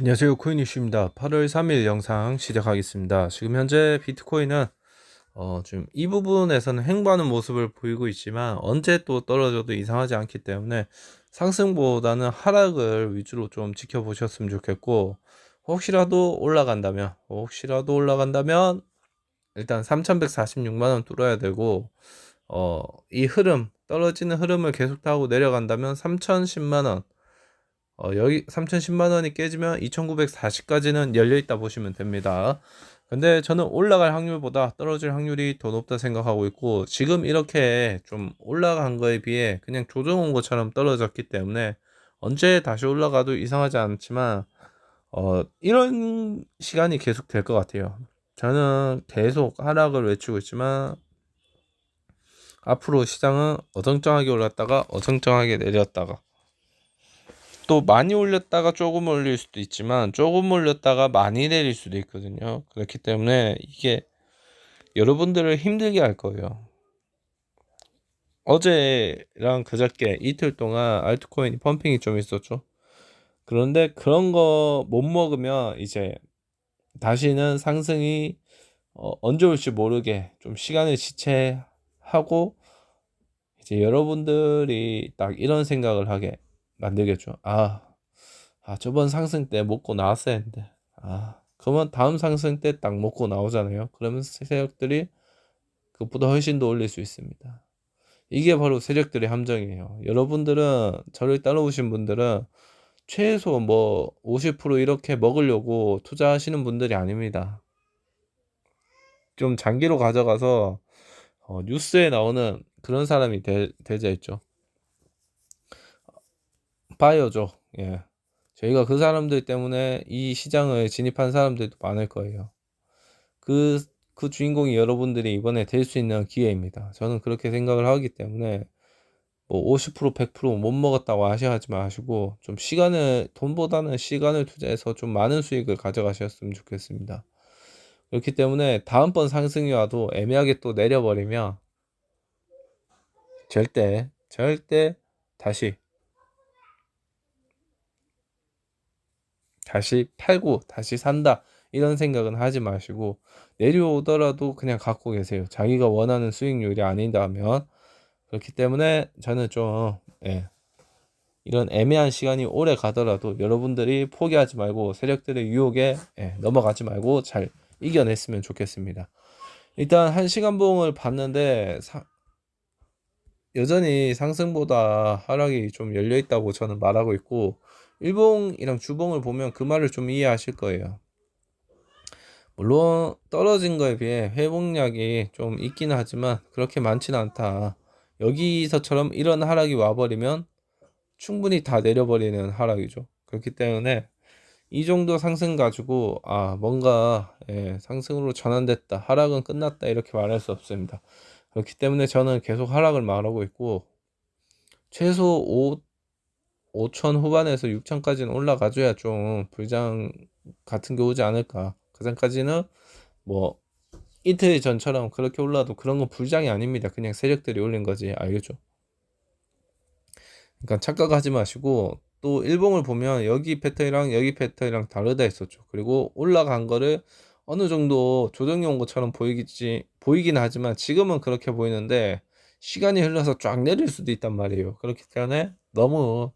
안녕하세요. 코인이슈입니다. 8월 3일 영상 시작하겠습니다. 지금 현재 비트코인은 어, 지금 이 부분에서는 횡보하는 모습을 보이고 있지만 언제 또 떨어져도 이상하지 않기 때문에 상승보다는 하락을 위주로 좀 지켜보셨으면 좋겠고 혹시라도 올라간다면 혹시라도 올라간다면 일단 3146만원 뚫어야 되고 어, 이 흐름 떨어지는 흐름을 계속 타고 내려간다면 3010만원 어, 여기 3010만 원이 깨지면 2940까지는 열려 있다 보시면 됩니다. 근데 저는 올라갈 확률보다 떨어질 확률이 더 높다 생각하고 있고 지금 이렇게 좀 올라간 거에 비해 그냥 조정 온 것처럼 떨어졌기 때문에 언제 다시 올라가도 이상하지 않지만 어, 이런 시간이 계속 될 것 같아요. 저는 계속 하락을 외치고 있지만 앞으로 시장은 어정쩡하게 올랐다가 어정쩡하게 내렸다가 또 많이 올렸다가 조금 올릴 수도 있지만 조금 올렸다가 많이 내릴 수도 있거든요. 그렇기 때문에 이게 여러분들을 힘들게 할 거예요. 어제랑 그저께 이틀 동안 알트코인이 펌핑이 좀 있었죠. 그런데 그런 거 못 먹으면 이제 다시는 상승이 어, 언제 올지 모르게 좀 시간을 지체하고 이제 여러분들이 딱 이런 생각을 하게 만들겠죠. 아, 아 저번 상승 때 먹고 나왔어야 했는데 아 그러면 다음 상승 때 딱 먹고 나오잖아요. 그러면 세력들이 그것보다 훨씬 더 올릴 수 있습니다. 이게 바로 세력들의 함정이에요. 여러분들은 저를 따라오신 분들은 최소 뭐 50% 이렇게 먹으려고 투자하시는 분들이 아닙니다. 좀 장기로 가져가서 어, 뉴스에 나오는 그런 사람이 되, 되자 있죠. 바이오죠. 예. 저희가 그 사람들 때문에 이 시장을 진입한 사람들도 많을 거예요. 그, 그 주인공이 여러분들이 이번에 될 수 있는 기회입니다. 저는 그렇게 생각을 하기 때문에 뭐 50% 100%못 먹었다고 아쉬워하지 마시고 좀 시간을 돈보다는 시간을 투자해서 좀 많은 수익을 가져가셨으면 좋겠습니다. 그렇기 때문에 다음번 상승이 와도 애매하게 또 내려버리면 절대 절대 다시 다시 팔고 다시 산다 이런 생각은 하지 마시고 내려오더라도 그냥 갖고 계세요. 자기가 원하는 수익률이 아니다면 그렇기 때문에 저는 좀 예, 이런 애매한 시간이 오래 가더라도 여러분들이 포기하지 말고 세력들의 유혹에 예, 넘어가지 말고 잘 이겨냈으면 좋겠습니다. 일단 한 시간 봉을 봤는데 사, 여전히 상승보다 하락이 좀 열려 있다고 저는 말하고 있고 일봉이랑 주봉을 보면 그 말을 좀 이해하실 거예요. 물론 떨어진 거에 비해 회복량이 좀 있긴 하지만 그렇게 많지는 않다. 여기서처럼 이런 하락이 와버리면 충분히 다 내려버리는 하락이죠. 그렇기 때문에 이 정도 상승 가지고 아 뭔가 예, 상승으로 전환됐다 하락은 끝났다 이렇게 말할 수 없습니다 그렇기 때문에 저는 계속 하락을 말하고 있고 최소 5 5천 후반에서 6천까지는 올라가줘야 좀 불장 같은 게 오지 않을까. 그 전까지는 뭐 이틀 전처럼 그렇게 올라도 그런 건 불장이 아닙니다. 그냥 세력들이 올린 거지. 알겠죠? 그러니까 착각하지 마시고 또 일봉을 보면 여기 패턴이랑 여기 패턴이랑 다르다 했었죠. 그리고 올라간 거를 어느 정도 조정이 온 것처럼 보이겠지 보이긴 하지만 지금은 그렇게 보이는데 시간이 흘러서 쫙 내릴 수도 있단 말이에요. 그렇기 때문에 너무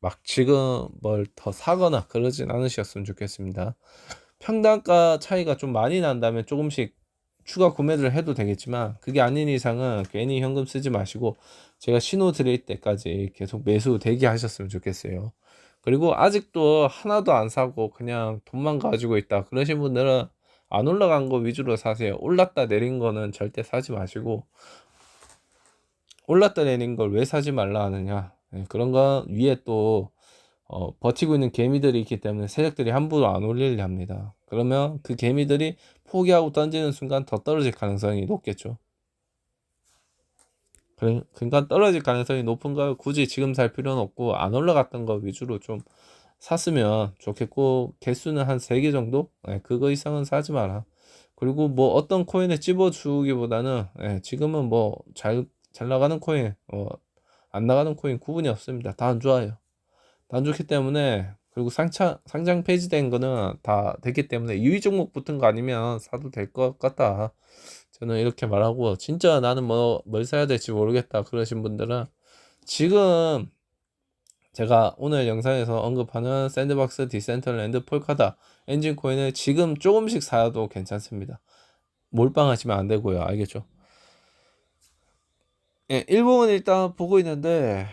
막 지금 뭘 더 사거나 그러진 않으셨으면 좋겠습니다. 평단가 차이가 좀 많이 난다면 조금씩 추가 구매를 해도 되겠지만 그게 아닌 이상은 괜히 현금 쓰지 마시고 제가 신호 드릴 때까지 계속 매수 대기하셨으면 좋겠어요. 그리고 아직도 하나도 안 사고 그냥 돈만 가지고 있다 그러신 분들은 안 올라간 거 위주로 사세요. 올랐다 내린 거는 절대 사지 마시고 올랐다 내린 걸 왜 사지 말라 하느냐 네, 그런 건 위에 또 어, 버티고 있는 개미들이 있기 때문에 세력들이 함부로 안 올리려 합니다. 그러면 그 개미들이 포기하고 던지는 순간 더 떨어질 가능성이 높겠죠. 그러니까 떨어질 가능성이 높은 걸 굳이 지금 살 필요는 없고 안 올라갔던 거 위주로 좀 샀으면 좋겠고 개수는 한 3개 정도? 네, 그거 이상은 사지 마라. 그리고 뭐 어떤 코인에 집어주기보다는 네, 지금은 뭐 잘 잘 나가는 코인 어, 안 나가는 코인 구분이 없습니다. 다 안 좋아요. 다 안 좋기 때문에 그리고 상차, 상장 폐지된 거는 다 됐기 때문에 유의 종목 붙은 거 아니면 사도 될 것 같다. 저는 이렇게 말하고 진짜 나는 뭐 뭘 사야 될지 모르겠다 그러신 분들은 지금 제가 오늘 영상에서 언급하는 샌드박스, 디센터랜드, 폴카다 엔진 코인을 지금 조금씩 사도 괜찮습니다. 몰빵하시면 안 되고요. 알겠죠? 예, 일봉은 일단 보고 있는데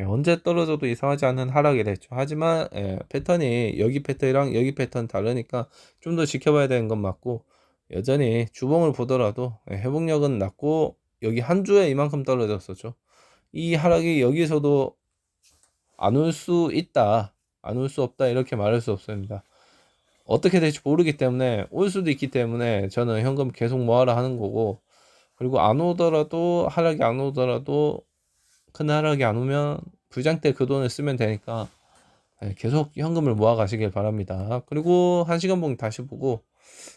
예, 언제 떨어져도 이상하지 않은 하락이랬죠. 하지만 예, 패턴이 여기 패턴이랑 여기 패턴 다르니까 좀 더 지켜봐야 되는 건 맞고 여전히 주봉을 보더라도 예, 회복력은 낮고 여기 한 주에 이만큼 떨어졌었죠. 이 하락이 여기서도 안 올 수 있다, 안 올 수 없다 이렇게 말할 수 없습니다. 어떻게 될지 모르기 때문에 올 수도 있기 때문에 저는 현금 계속 모아라 하는 거고 그리고 안 오더라도 하락이 안 오더라도 큰 하락이 안 오면 부장 때 그 돈을 쓰면 되니까 네, 계속 현금을 모아 가시길 바랍니다. 그리고 한 시간 봉 다시 보고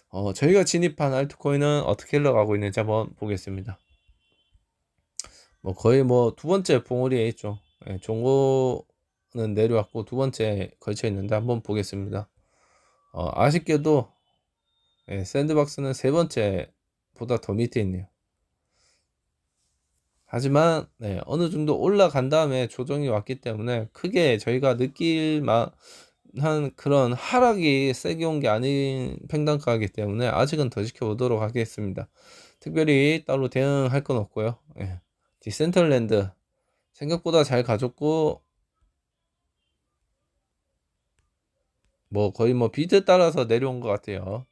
어, 저희가 진입한 알트코인은 어떻게 흘러가고 있는지 한번 보겠습니다. 뭐 거의 뭐 두 번째 봉우리에 있죠. 네, 종고는 내려왔고 두 번째 걸쳐 있는데 한번 보겠습니다. 어, 아쉽게도 네, 샌드박스는 세 번째 보다 더 밑에 있네요. 하지만 네, 어느 정도 올라간 다음에 조정이 왔기 때문에 크게 저희가 느낄 만한 그런 하락이 세게 온 게 아닌 팽단가이기 때문에 아직은 더 지켜보도록 하겠습니다. 특별히 따로 대응할 건 없고요. 네. 디센털랜드 생각보다 잘 가졌고 뭐 거의 뭐 비트 따라서 내려온 것 같아요.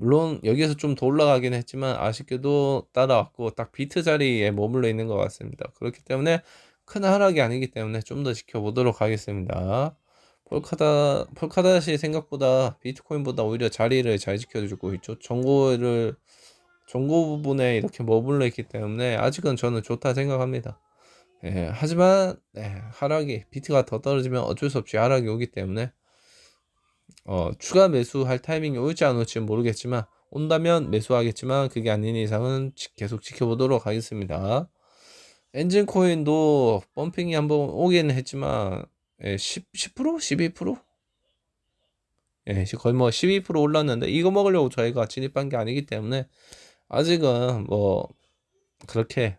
물론 여기에서 좀 더 올라가긴 했지만 아쉽게도 따라왔고 딱 비트 자리에 머물러 있는 것 같습니다. 그렇기 때문에 큰 하락이 아니기 때문에 좀 더 지켜보도록 하겠습니다. 폴카다 폴카다시 생각보다 비트코인보다 오히려 자리를 잘 지켜주고 있죠. 정보를 정보 부분에 이렇게 머물러 있기 때문에 아직은 저는 좋다 생각합니다. 예, 하지만 네, 하락이 비트가 더 떨어지면 어쩔 수 없이 하락이 오기 때문에 어, 추가 매수할 타이밍이 올지 안 올지는 모르겠지만 온다면 매수하겠지만 그게 아닌 이상은 계속 지켜보도록 하겠습니다. 엔진 코인도 펌핑이 한번 오기는 했지만 예, 10, 10% 12% 예, 거의 뭐 12% 올랐는데 이거 먹으려고 저희가 진입한 게 아니기 때문에 아직은 뭐 그렇게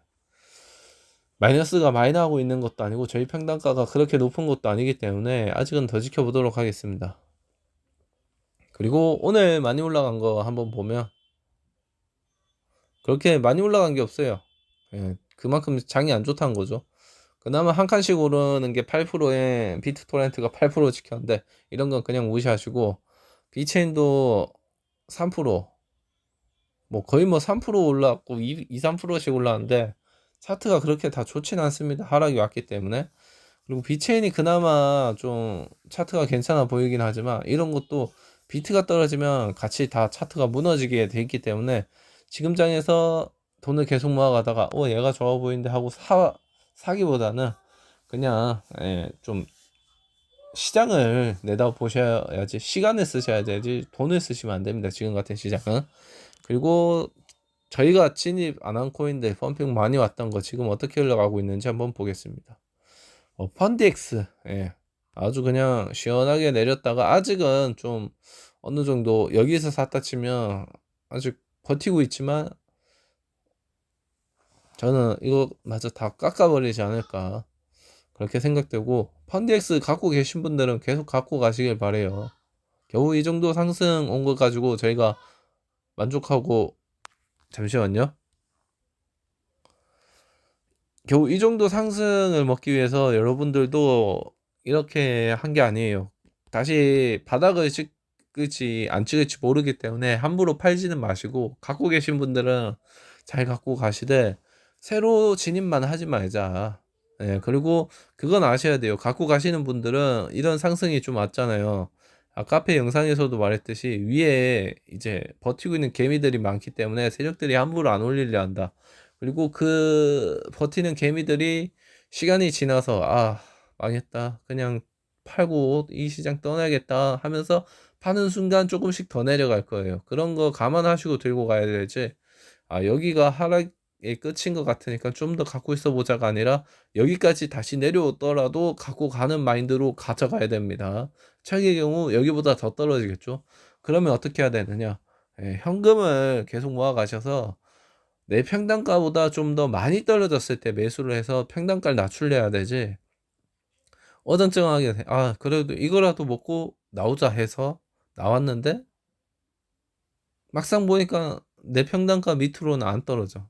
마이너스가 많이 나오고 있는 것도 아니고 저희 평단가가 그렇게 높은 것도 아니기 때문에 아직은 더 지켜보도록 하겠습니다. 그리고 오늘 많이 올라간 거 한번 보면 그렇게 많이 올라간 게 없어요. 예, 그만큼 장이 안 좋다는 거죠. 그나마 한 칸씩 오르는 게 8%에 비트 토렌트가 8% 지켰는데 이런 건 그냥 무시하시고 비체인도 3%뭐 거의 뭐 3% 올라왔고 2, 2 3%씩 올라왔는데 차트가 그렇게 다 좋진 않습니다. 하락이 왔기 때문에 그리고 비체인이 그나마 좀 차트가 괜찮아 보이긴 하지만 이런 것도 비트가 떨어지면 같이 다 차트가 무너지게 돼 있기 때문에 지금 장에서 돈을 계속 모아가다가 어 얘가 좋아 보이는데 하고 사 사기보다는 그냥 예, 좀 시장을 내다 보셔야지 시간을 쓰셔야 되지 돈을 쓰시면 안 됩니다 지금 같은 시장은 그리고 저희가 진입 안 한 코인들 펌핑 많이 왔던 거 지금 어떻게 흘러가고 있는지 한번 보겠습니다 어, 펀디엑스 예. 아주 그냥 시원하게 내렸다가 아직은 좀 어느 정도 여기서 샀다 치면 아직 버티고 있지만 저는 이거 마저 다 깎아버리지 않을까 그렇게 생각되고 펀디엑스 갖고 계신 분들은 계속 갖고 가시길 바래요. 겨우 이 정도 상승 온 거 가지고 저희가 만족하고 잠시만요. 겨우 이 정도 상승을 먹기 위해서 여러분들도 이렇게 한 게 아니에요. 다시 바닥을 찍을지 안 찍을지 모르기 때문에 함부로 팔지는 마시고 갖고 계신 분들은 잘 갖고 가시되 새로 진입만 하지 말자. 예, 그리고 그건 아셔야 돼요. 갖고 가시는 분들은 이런 상승이 좀 왔잖아요. 아, 카페 영상에서도 말했듯이 위에 이제 버티고 있는 개미들이 많기 때문에 세력들이 함부로 안 올리려 한다. 그리고 그 버티는 개미들이 시간이 지나서 아 망했다. 그냥 팔고 이 시장 떠나야겠다 하면서 파는 순간 조금씩 더 내려갈 거예요. 그런 거 감안하시고 들고 가야 되지. 아, 여기가 하락, 이게 끝인 것 같으니까 좀 더 갖고 있어 보자가 아니라 여기까지 다시 내려오더라도 갖고 가는 마인드로 가져가야 됩니다. 최악의 경우 여기보다 더 떨어지겠죠. 그러면 어떻게 해야 되느냐? 예, 현금을 계속 모아 가셔서 내 평단가보다 좀 더 많이 떨어졌을 때 매수를 해서 평단가를 낮출래야 되지. 어정쩡하게 돼. 아 그래도 이거라도 먹고 나오자 해서 나왔는데 막상 보니까 내 평단가 밑으로는 안 떨어져.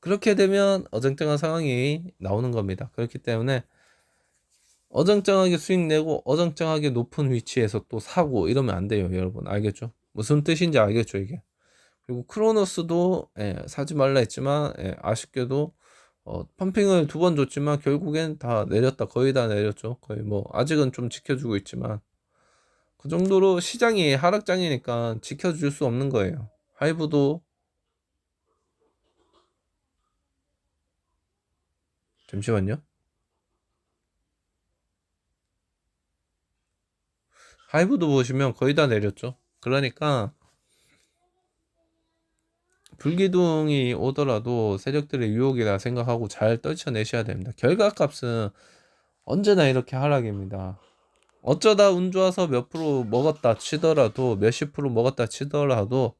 그렇게 되면 어정쩡한 상황이 나오는 겁니다. 그렇기 때문에 어정쩡하게 수익 내고 어정쩡하게 높은 위치에서 또 사고 이러면 안 돼요, 여러분. 알겠죠? 무슨 뜻인지 알겠죠, 이게. 그리고 크로노스도 예, 사지 말라 했지만 예, 아쉽게도 어, 펌핑을 두 번 줬지만 결국엔 다 내렸다. 거의 다 내렸죠. 거의 뭐 아직은 좀 지켜주고 있지만 그 정도로 시장이 하락장이니까 지켜줄 수 없는 거예요. 하이브도 잠시만요. 하이브도 보시면 거의 다 내렸죠. 그러니까 불기둥이 오더라도 세력들의 유혹이라 생각하고 잘 떨쳐내셔야 됩니다. 결과값은 언제나 이렇게 하락입니다. 어쩌다 운 좋아서 몇 프로 먹었다 치더라도 몇십 프로 먹었다 치더라도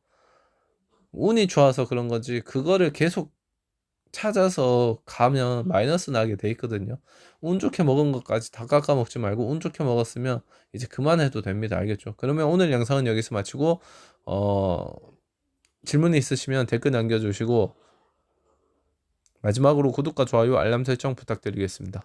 운이 좋아서 그런 거지 그거를 계속 찾아서 가면 마이너스 나게 돼 있거든요. 운 좋게 먹은 것까지 다 깎아 먹지 말고 운 좋게 먹었으면 이제 그만해도 됩니다. 알겠죠? 그러면 오늘 영상은 여기서 마치고 어 질문이 있으시면 댓글 남겨주시고 마지막으로 구독과 좋아요 알람 설정 부탁드리겠습니다.